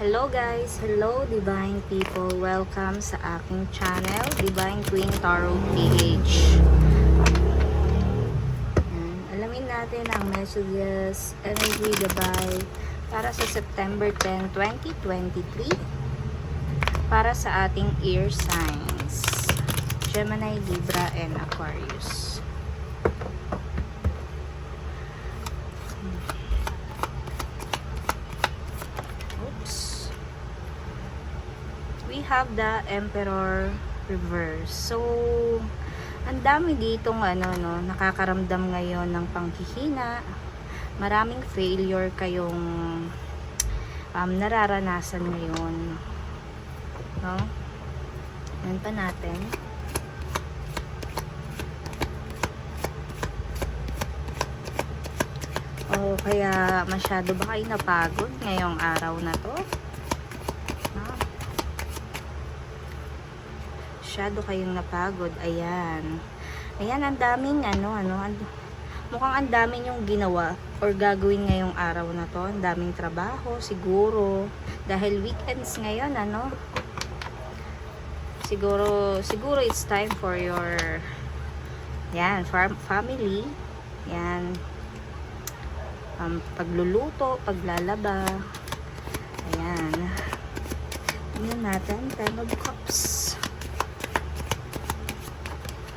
Hello guys! Hello Divine People! Welcome sa aking channel, Divine Queen Tarot PH. Alamin natin ang messages, energy gabay para sa September 10, 2023 para sa ating ear signs. Gemini, Libra, and Aquarius. Oops. We have the Emperor reverse. So, ang dami ditong ano, no, nakakaramdam ngayon ng panghihina. Maraming failure kayong um, nararanasan ngayon. No? Yan pa natin. O kaya masyado ba kayo napagod ngayong araw na to? Masyado kayong napagod. Ayan. Ayan, ang daming ano, ano, and- mukhang ang daming yung ginawa or gagawin ngayong araw na to. Ang daming trabaho, siguro. Dahil weekends ngayon, ano. Siguro, siguro it's time for your, yan, for family. Yan, um, pagluluto, paglalaba. Ayan. Tingnan natin. Ten of Cups.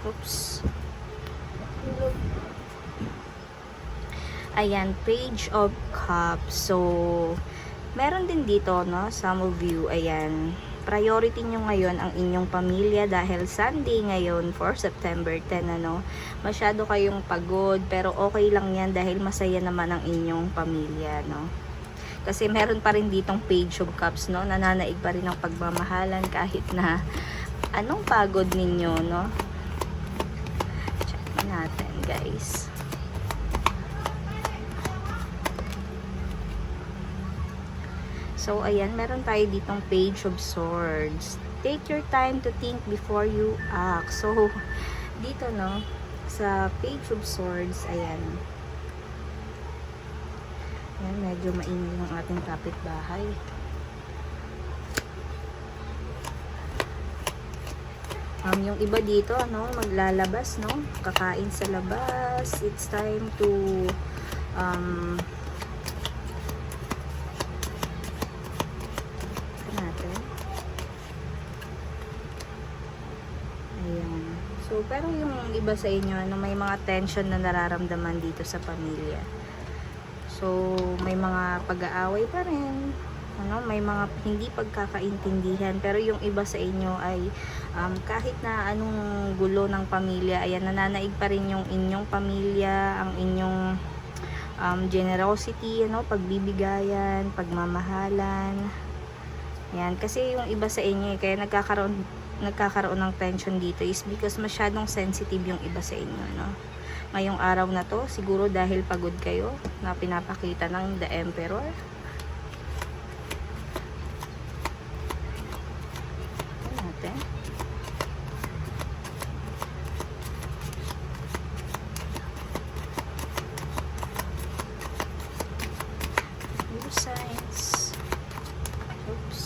Oops. Ayan, Page of Cups. So, meron din dito, no? Some of you, ayan. Priority nyo ngayon ang inyong pamilya dahil Sunday ngayon for September 10, ano. Masyado kayong pagod, pero okay lang yan dahil masaya naman ang inyong pamilya, no. Kasi meron pa rin ditong Page of Cups, no. Nananaig pa rin ang pagmamahalan kahit na anong pagod ninyo, no. Check natin, guys. So, ayan, meron tayo ditong Page of Swords. Take your time to think before you act. So, dito, no, sa Page of Swords, ayan. Ayan, medyo maingay ang ating kapitbahay. Um, yung iba dito, no, maglalabas, no, kakain sa labas. It's time to, um, Ito natin. Ayan. So, pero yung iba sa inyo, ano, may mga tension na nararamdaman dito sa pamilya. So, may mga pag-aaway pa rin. Ano, may mga hindi pagkakaintindihan. Pero yung iba sa inyo ay um, kahit na anong gulo ng pamilya, ayan, nananaig pa rin yung inyong pamilya, ang inyong um, generosity, ano, pagbibigayan, pagmamahalan. Yan, kasi yung iba sa inyo, eh, kaya nagkakaroon nagkakaroon ng tension dito is because masyadong sensitive yung iba sa inyo, no? Ngayong araw na to, siguro dahil pagod kayo na pinapakita ng The Emperor. Tingnan natin. New signs. Oops.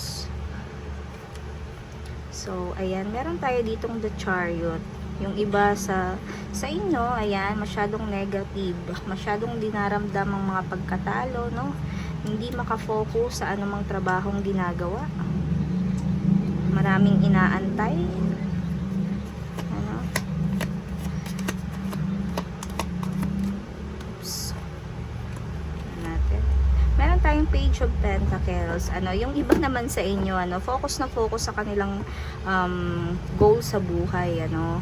So, ayan, meron tayo ditong the chariot. Yung iba sa sa inyo, ayan, masyadong negative, masyadong dinaramdam ang mga pagkatalo, no? Hindi makafocus sa anumang trabahong ginagawa. Maraming inaantay. Ano? Oops. Tingnan natin meron tayong page pentacles ano yung iba naman sa inyo ano focus na focus sa kanilang um, goal sa buhay ano.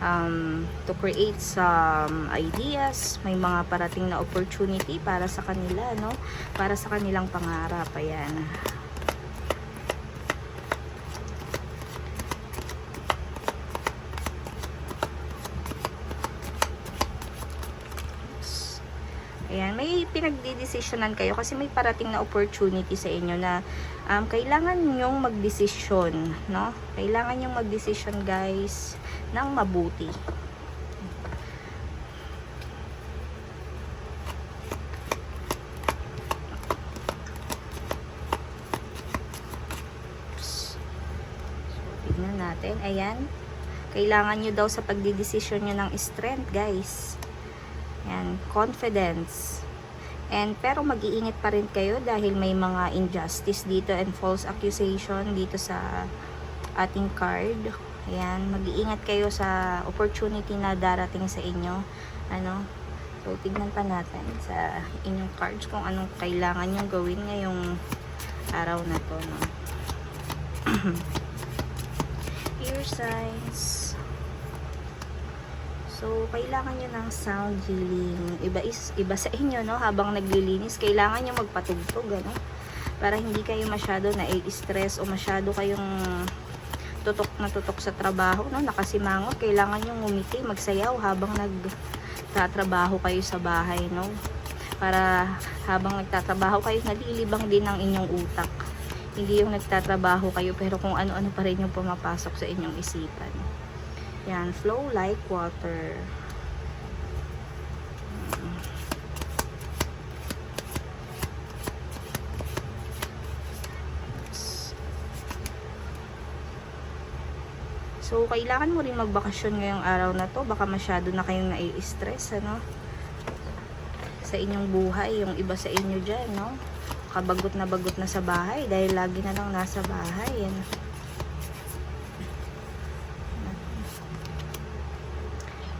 Um, to create some ideas may mga parating na opportunity para sa kanila no para sa kanilang pangarap ayan Ayan, may pinagdidesisyonan kayo kasi may parating na opportunity sa inyo na um, kailangan nyong magdesisyon, no? Kailangan nyong magdesisyon, guys, ng mabuti. So, tignan natin. Ayan. Kailangan nyo daw sa pagdidesisyon nyo ng strength, guys. Ayan. Confidence. And pero mag-iingat pa rin kayo dahil may mga injustice dito and false accusation dito sa ating card. Ayan, mag-iingat kayo sa opportunity na darating sa inyo. Ano? So, tignan pa natin sa inyong cards kung anong kailangan nyo gawin ngayong araw na to. No? Ear signs. So, kailangan nyo ng sound healing. Iba, is, iba sa inyo, no? Habang naglilinis, kailangan nyo magpatugtog, ano? Para hindi kayo masyado na-stress o masyado kayong tutok na tutok sa trabaho, no? Nakasimangot, kailangan nyo ngumiti, magsayaw habang nagtatrabaho kayo sa bahay, no? Para habang nagtatrabaho kayo, nalilibang din ang inyong utak. Hindi yung nagtatrabaho kayo, pero kung ano-ano pa rin yung pumapasok sa inyong isipan. Yan, flow like water. So, kailangan mo rin magbakasyon ngayong araw na to. Baka masyado na kayong nai-stress, ano? Sa inyong buhay, yung iba sa inyo dyan, no? Kabagot na bagot na sa bahay dahil lagi na lang nasa bahay, ano?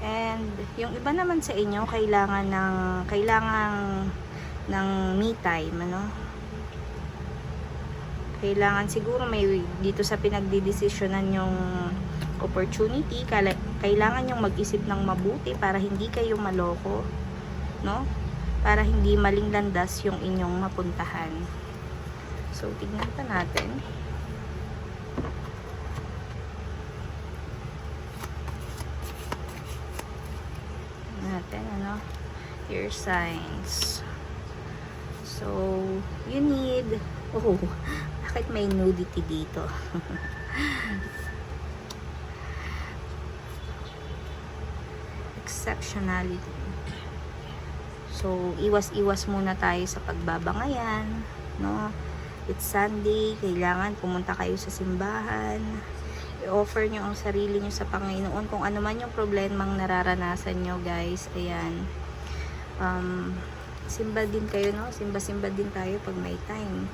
And yung iba naman sa inyo kailangan ng kailangan ng me time, ano? Kailangan siguro may dito sa pinagdidesisyonan yung opportunity, kailangan yung mag-isip ng mabuti para hindi kayo maloko, no? Para hindi maling landas yung inyong mapuntahan. So, tignan pa natin, ano, your signs. So, you need, oh, bakit may nudity dito? Exceptionality. So, iwas-iwas muna tayo sa pagbabangayan, no? It's Sunday, kailangan pumunta kayo sa simbahan, i-offer nyo ang sarili nyo sa Panginoon kung ano man yung problemang nararanasan nyo guys ayan um, simba din kayo no? Simba-simba din tayo pag may time.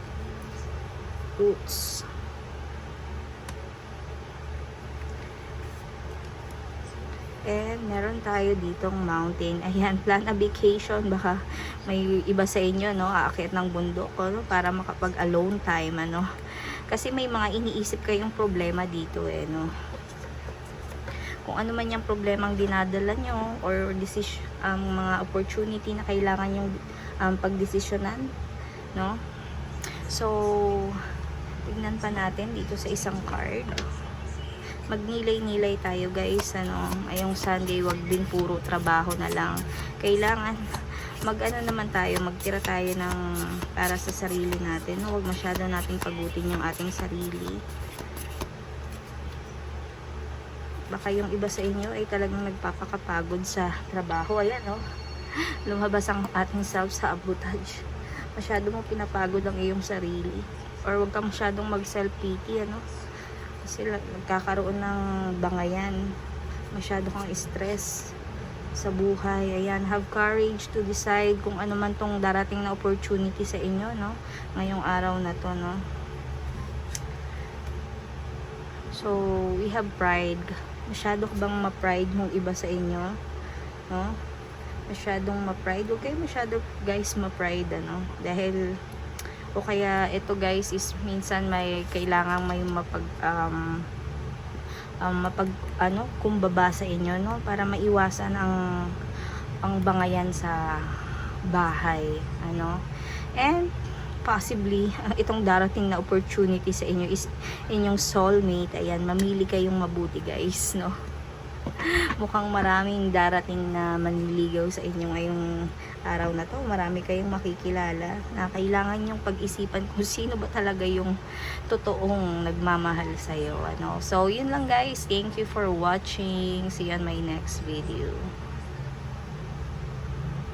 Roots. And meron tayo ditong mountain. Ayan plan a vacation. Baka may iba sa inyo no? Aakit ng bundok no? para makapag alone time ano? Kasi may mga iniisip kayong problema dito eh, no? Kung ano man yung problemang dinadala nyo or decision, um, mga opportunity na kailangan yung um, pagdesisyonan, no? So, tignan pa natin dito sa isang card. Magnilay-nilay tayo guys, ano? Ngayong Sunday, wag din puro trabaho na lang. Kailangan mag-ano naman tayo, magtira tayo ng para sa sarili natin. No? Huwag masyado nating pagutin yung ating sarili. Baka yung iba sa inyo ay talagang nagpapakapagod sa trabaho. Ayan, no? Lumabas ang ating self sa abutage. Masyado mo pinapagod ang iyong sarili. Or huwag ka masyadong mag-self-pity, ano? Kasi nagkakaroon ng bangayan. Masyado kang stress sa buhay. Ayan, have courage to decide kung ano man tong darating na opportunity sa inyo, no? Ngayong araw na to, no? So, we have pride. Masyado ka bang ma-pride mong iba sa inyo? No? Masyadong ma-pride. Kayo masyado, guys, ma-pride, ano? Dahil, o kaya, ito, guys, is minsan may kailangan may mapag, um, um, mapag ano kumbaba sa inyo no para maiwasan ang ang bangayan sa bahay ano and possibly itong darating na opportunity sa inyo is inyong soulmate ayan mamili kayong mabuti guys no mukhang maraming darating na manliligaw sa inyo ngayong araw na to. Marami kayong makikilala na kailangan yung pag-isipan kung sino ba talaga yung totoong nagmamahal sa'yo. Ano? So, yun lang guys. Thank you for watching. See you on my next video.